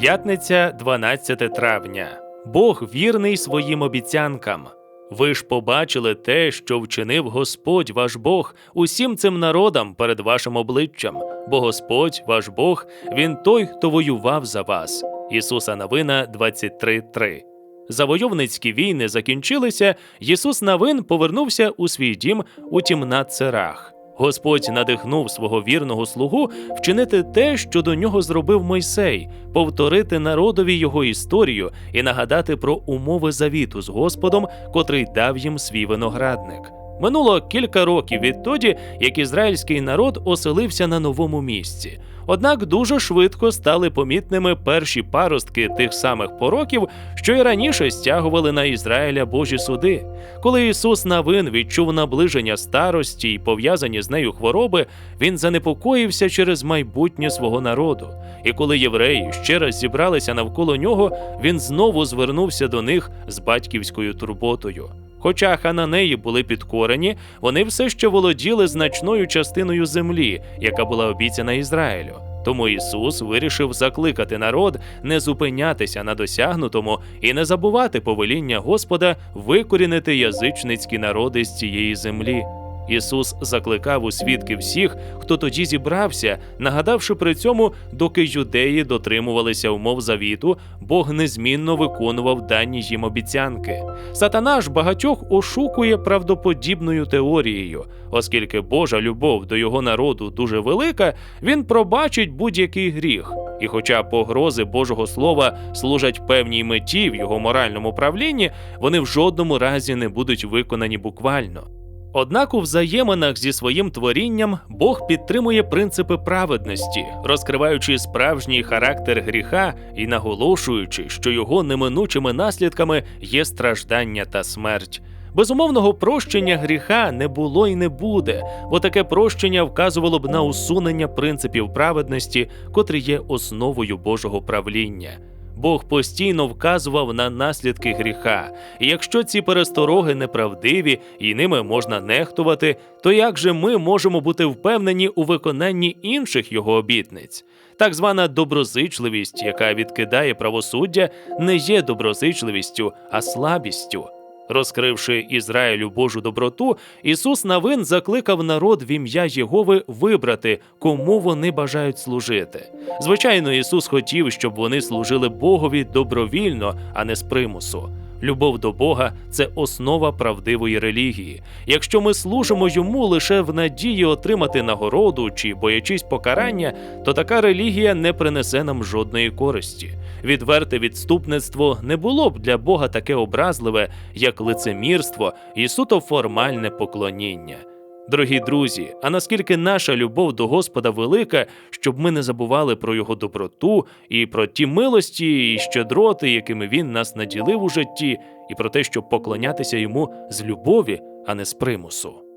П'ятниця, 12 травня. Бог вірний своїм обіцянкам. Ви ж побачили те, що вчинив Господь ваш Бог усім цим народам перед вашим обличчям, бо Господь, ваш Бог, він той, хто воював за вас. Ісуса Новина 23.3 Завойовницькі війни закінчилися, Ісус Навин повернувся у свій дім у Тімнат-Церах. Господь надихнув свого вірного слугу вчинити те, що до нього зробив Мойсей, повторити народові його історію і нагадати про умови завіту з Господом, котрий дав їм свій виноградник. Минуло кілька років відтоді, як ізраїльський народ оселився на новому місці. Однак дуже швидко стали помітними перші паростки тих самих пороків, що й раніше стягували на Ізраїля Божі суди. Коли Ісус Навин відчув наближення старості і пов'язані з нею хвороби, він занепокоївся через майбутнє свого народу. І коли євреї ще раз зібралися навколо нього, він знову звернувся до них з батьківською турботою. Хоча хананеї були підкорені, вони все ще володіли значною частиною землі, яка була обіцяна Ізраїлю. Тому Ісус вирішив закликати народ не зупинятися на досягнутому і не забувати повеління Господа викорінити язичницькі народи з цієї землі. Ісус закликав у свідки всіх, хто тоді зібрався, нагадавши при цьому, доки юдеї дотримувалися умов завіту, Бог незмінно виконував дані їм обіцянки. Сатана ж багатьох ошукує правдоподібною теорією, оскільки Божа любов до його народу дуже велика, він пробачить будь-який гріх. І хоча погрози Божого Слова служать певній меті в його моральному правлінні, вони в жодному разі не будуть виконані буквально. Однак у взаєминах зі своїм творінням Бог підтримує принципи праведності, розкриваючи справжній характер гріха і наголошуючи, що його неминучими наслідками є страждання та смерть. Безумовного прощення гріха не було і не буде, бо таке прощення вказувало б на усунення принципів праведності, котрі є основою Божого правління. Бог постійно вказував на наслідки гріха, і якщо ці перестороги неправдиві і ними можна нехтувати, то як же ми можемо бути впевнені у виконанні інших його обітниць? Так звана доброзичливість, яка відкидає правосуддя, не є доброзичливістю, а слабістю. Розкривши Ізраїлю Божу доброту, Ісус Навин закликав народ в ім'я Єгови вибрати, кому вони бажають служити. Звичайно, Ісус хотів, щоб вони служили Богові добровільно, а не з примусу. Любов до Бога це основа правдивої релігії. Якщо ми служимо йому лише в надії отримати нагороду чи боячись покарання, то така релігія не принесе нам жодної користі. Відверте відступництво не було б для Бога таке образливе, як лицемірство і суто формальне поклоніння. Дорогі друзі, а наскільки наша любов до Господа велика, щоб ми не забували про його доброту і про ті милості і щедроти, якими він нас наділив у житті, і про те, щоб поклонятися йому з любові, а не з примусу.